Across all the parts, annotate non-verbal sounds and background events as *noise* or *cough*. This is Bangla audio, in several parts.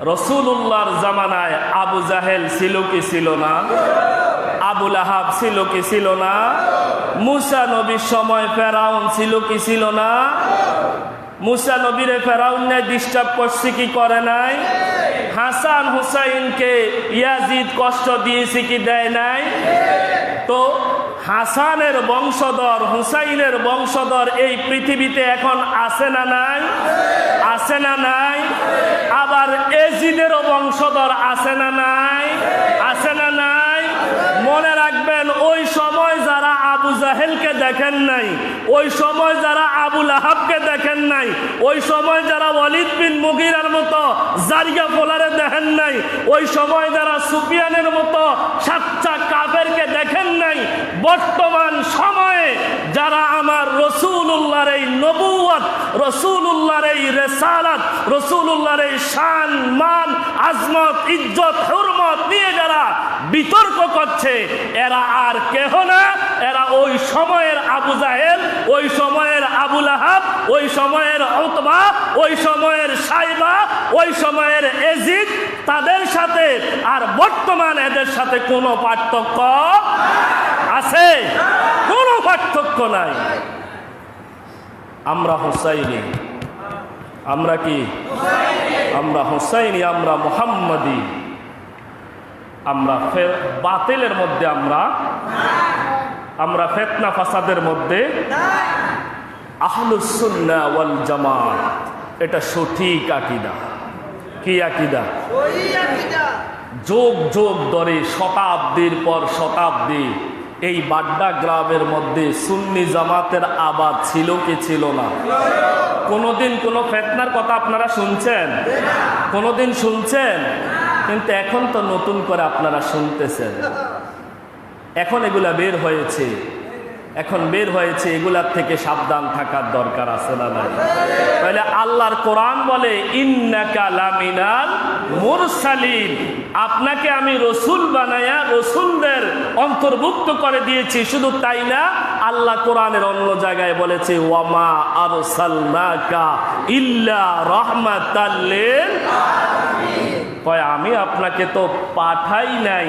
রসুল্লাহর জামানায় আবু জাহেল ছিল কি ছিল না? আবুল আহাব ছিল কি ছিল না? মুসা নবীর সময় ফেরাউন ছিল কি ছিল না? মুসা নবীরে ফেরাউন নাই ডিস্টার্ব করছে কি করে নাই? হাসান হুসাইনকে ইয়াজিদ কষ্ট দিয়েছে কি দেয় নাই? তো হাসানের বংশধর, হুসাইনের বংশধর এই পৃথিবীতে এখন আছে না নাই? আছে না নাই? আবার এজিদেরও বংশধর আছে না নাই? আছে না নাই? মনে রাখবেন ওই সময় আবু জাহেলকে দেখেন নাই, ওই সময় যারা আবুল আহাবকে দেখেন নাই, ওই সময় যারা ওয়ালিদ বিন মুগিরার মতো জারিয়া ফোলারে দেখেন নাই, ওই সময় যারা সুফিয়ানের মতো সাচ্চা কাফেরকে দেখেন নাই, বর্তমান সময়ে যারা আমার রসুল্লাহর এই নবুয়াত রসুল্লাহর এই রেসালাত রসুল্লাহর এই শান, মান, আজমত, ইজ্জত, হুরমত নিয়ে যারা বিতর্ক করছে। এরা আর কেহ না, এরা ওই সময়ের আবু জাহেল, ওই সময়ের আবুল আহাব ওই সময়ের অতবা ওই সময়ের সাইবা, ওই সময়ের এজিদ। তাদের সাথে আর বর্তমান এদের সাথে কোনো পার্থক্য আছে? কোনো পার্থক্য নাই। আমরা হোসাইনি। আমরা কি? আমরা হোসাইনি, আমরা মোহাম্মদী। আমরা বাতিলের মধ্যে আমরা আমরা ফেতনা ফাসাদের মধ্যে, আহলুসুন্না ওয়াল জামাত। এটা সঠিক আকিদা। কি আকিদা? যোগ যোগ ধরে শতাব্দীর পর শতাব্দী। এই বাড্ডা গ্রামের মধ্যে সুন্নি জামাতের আবাদ ছিল কি ছিল না? কোনোদিন কোনো ফেতনার কথা আপনারা শুনছেন? কোনোদিন শুনছেন? *laughs* কিন্তু এখন তো নতুন করে আপনারা শুনতেছেন। এখন এগুলা বের হয়েছে। এখন বের হয়েছে, এগুলার থেকে সাবধান থাকার দরকার আছে না নাই? তাহলে আল্লাহর কোরআন বলে আপনাকে আমি রসুল বানায়া রসুলদের অন্তর্ভুক্ত করে দিয়েছি। শুধু তাই না, আল্লাহ কোরআনের অন্য জায়গায় বলেছে, ওয়ামা আরসালনাকা ইল্লা রহমাতাল্লিল কয়, আমি আপনাকে তো পাঠাই নাই।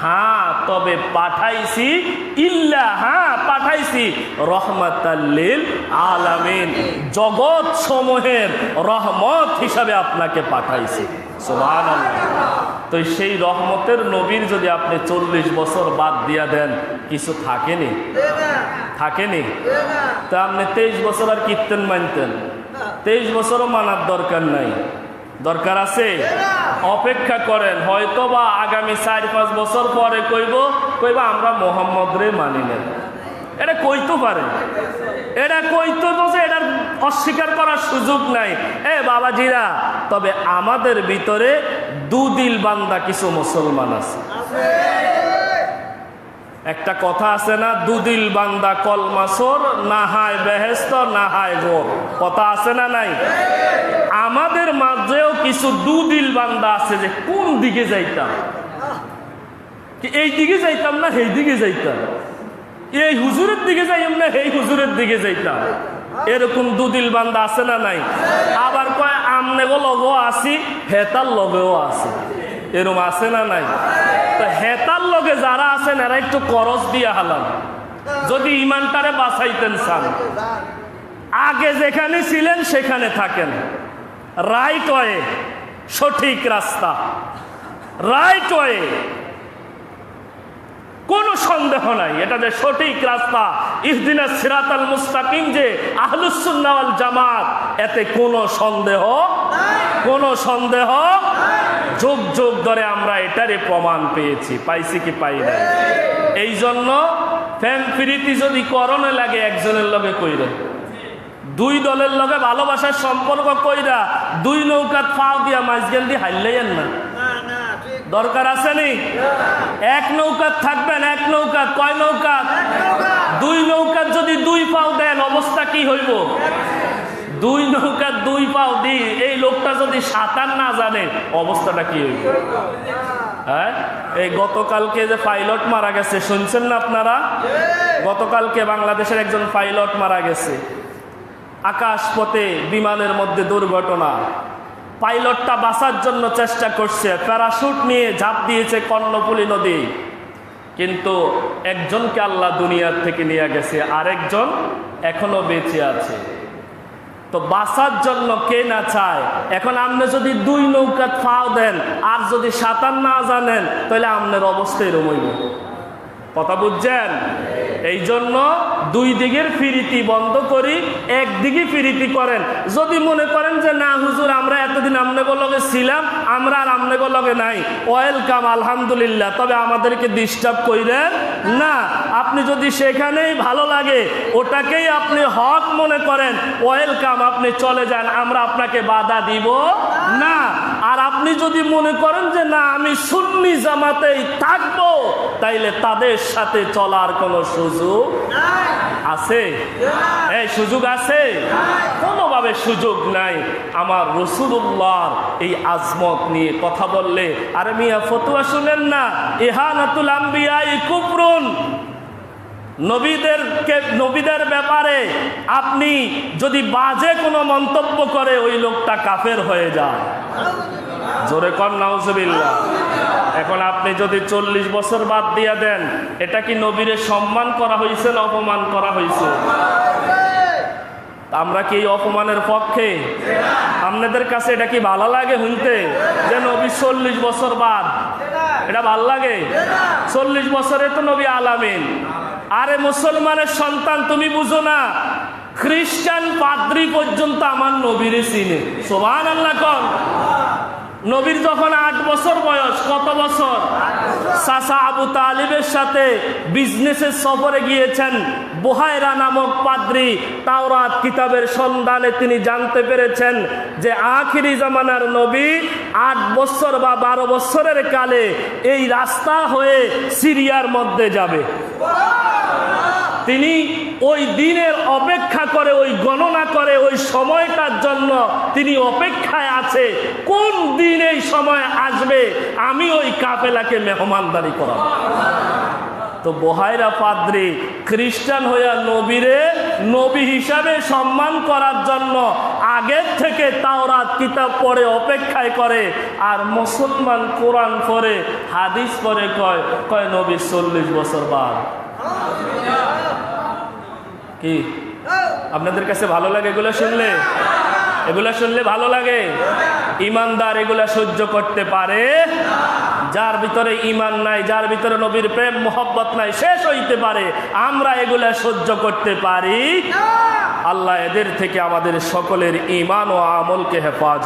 হ্যাঁ তবে পাঠাইছি। ইল্লা হ্যাঁ পাঠাইছি। রহমাতাল্লিল আলামিন। জগৎ সমূহের রহমত হিসাবে আপনাকে পাঠাইছি। তো সেই রহমতের নবীর যদি আপনি চল্লিশ বছর বাদ দিয়া দেন, কিছু থাকেনি? থাকেনি? তা আপনি তেইশ বছর আর কীর্তন মানতেন। তেইশ বছরও মানার দরকার নাই। দরকার আছে? অপেক্ষা করেন হয়তো বা আগামী চার, পাঁচ বছর পরে কইব কইব আমরা মোহাম্মদ রে মানি নেন এটা কইতে পারে। এটা কইতো তো যে এটার অস্বীকার করার সুযোগ নাই। এ বাবাজিরা, তবে আমাদের ভিতরে দুদিল বান্দা কিছু মুসলমান আছে। একটা কথা আছে না দুদিল বান্দা কলমাসর না হায় বেহেস্ত, না হায় গোর কথা আছে না নাই? আমাদের মাঝেও কিছু দুদিল বান্দা আছে যে, কোন দিকে যাইতাম? এই দিকে যাইতাম না সেই দিকে যাইতাম? এই হুজুরের দিকে যাইতাম না সেই হুজুরের দিকে যাইতাম? এরকম দুদিল বান্দা আছে না নাই? আবার কয়, আমনে লগও আসি হেতার লগেও আছে। এরকম আছে না নাই? তো হেতার লগে যারা আছেন, এরা একটু করজ দিয়ে হালান যদি ইমানটারে বাঁচাইতেন চান আগে যেখানে ছিলেন, সেখানে থাকেন। রাইট ওয়ে সঠিক রাস্তা। রাইট ওয়ে কোনো সন্দেহ নাই। এটা যে সঠিক রাস্তা ইসদিনা সিরাতাল মুস্তাকিম যে আহলুসুন্নাওয়াল জামাত, এতে কোনো সন্দেহ কোনো সন্দেহ যোগ যোগ ধরে আমরা এটারই প্রমাণ পেয়েছি, পাইছি কি পাই নাই। এই জন্য ফ্যান প্রীতি যদি করণে লাগে একজনের লগে কইরে, দুই দলের লগে ভালোবাসার সম্পর্ক কইরা দুই নৌকাত ফাও দিয়া মাঝগেল দিয়ে হাইলেন না। দরকার আছে নি? এক নৌকাত থাকবেন, এক নৌকাত। কয় নৌকাত? দুই নৌকাত যদি দুই পাও দেন, অবস্থা কি হইব? দুই নৌকার দুই পাও দি এই লোকটা যদি সাঁতার না জানে, অবস্থাটা কি হইব? হ্যাঁ? এই গতকালকে যে পাইলট মারা গেছে, শুনছেন না আপনারা? গতকালকে বাংলাদেশের একজন পাইলট মারা গেছে। আকাশপথে বিমানের মধ্যে দুর্ঘটনা। পাইলটটা বাঁচার জন্য চেষ্টা করছে, প্যারাশুট নিয়ে ঝাঁপ দিয়েছে কর্ণফুলী নদী। কিন্তু একজনকে আল্লাহ দুনিয়ার থেকে নিয়ে গেছে, আরেকজন এখনও বেঁচে আছে। তো বাঁচার জন্য কে না চায়? এখন আপনি যদি দুই নৌকা ফাও দেন, আর যদি সাঁতার না জানেন, তাহলে আপনার অবস্থায় রমইব কথা বুঝছেন? এই জন্য দুই দিকের ফিরিতি বন্ধ করি একদিকে ফিরিতি করেন। যদি মনে করেন যে, না, হুজুর, আমরা এতদিন আমনেগো লগে ছিলাম, আমরা আর আমনেগো লগে নাই। ওয়েলকাম, আলহামদুলিল্লাহ। তবে আমাদেরকে ডিস্টার্ব কইরেন, না, আপনি যদি সেখানেই ভালো লাগে, ওটাকেই আপনি হক মনে করেন। ওয়েলকাম, আপনি চলে যান, আমরা আপনাকে বাধা দিব না আর আপনি যদি মনে করেন যে না আমি সুন্নি জামাতেই থাকব তাইলে তাদের সাথে চলার কোনো সুযোগ আছে? এই সুযোগ আছে? কোনোভাবে সুযোগ নাই। আমার রসুল্লাহর এই আজমত নিয়ে কথা বললে আরে মিয়া ফতুয়া শুনেন না ইহানাতুল আম্বিয়া কুপরুন নবীদেরকে, নবীদের ব্যাপারে আপনি যদি বাজে কোনো মন্তব্য করে, ওই লোকটা কাফের হয়ে যায়। জোরে কর নাউজবিল্লা এখন আপনি যদি চল্লিশ বছর বাদ দিয়ে দেন, এটা কি নবীরে সম্মান করা হয়েছে না অপমান করা হয়েছে আমরা কি এই অপমানের পক্ষে? আপনাদের কাছে এটা কি ভালো লাগে শুনতে? যে নবী চল্লিশ বছর বাদ, এটা ভালো লাগে? চল্লিশ বছরে তো নবী আলামিন। আরে মুসলমানের সন্তান, তুমি বুঝো না, খ্রিস্টান পাদ্রি পর্যন্ত আমার নবীরে চিনে। সোভান আল্লাহ কর নবীর যখন আট বছর বয়স, কত বছর? সাসা আবু তালিবের সাথে বিজনেসের সফরে গিয়েছেন। বোহায়রা নামক পাদ্রি তাওরাত কিতাবের সন্ধানে তিনি জানতে পেরেছেন যে আখিরি জামানার নবী আট বছর বা বারো বছরের কালে এই রাস্তা হয়ে সিরিয়ার মধ্যে যাবে। তিনি ওই দিনের অপেক্ষা করে, ওই গণনা করে, ওই সময়টার জন্য তিনি অপেক্ষায় আছে। কোন দিন এই সময় আসবে? আমি ওই কাফেলাকে মেহমানদারি করাব। তো বহাইরা পাদ্রি, খ্রিস্টান হইয়া নবীরে নবী হিসাবে সম্মান করার জন্য আগের থেকে তাওরাত কিতাব পড়ে, অপেক্ষায় করে। আর মুসলমান কোরআন পড়ে, হাদিস পরে কয় কয় নবী চল্লিশ বছর বাদ। কি? আপনাদের কাছে ভালো লাগে এগুলো শুনলে? এগুলা শুনলে ভালো লাগে। ইমানদার এগুলা সহ্য করতে পারে। যার ভিতরে ইমান নাই, যার ভিতরে নবীর প্রেম, মোহব্বত নাই শেষ হইতে পারে। আমরা এগুলা সহ্য করতে পারি। আল্লাহ এদের থেকে আমাদের সকলের ইমান ও আমলকে হেফাজ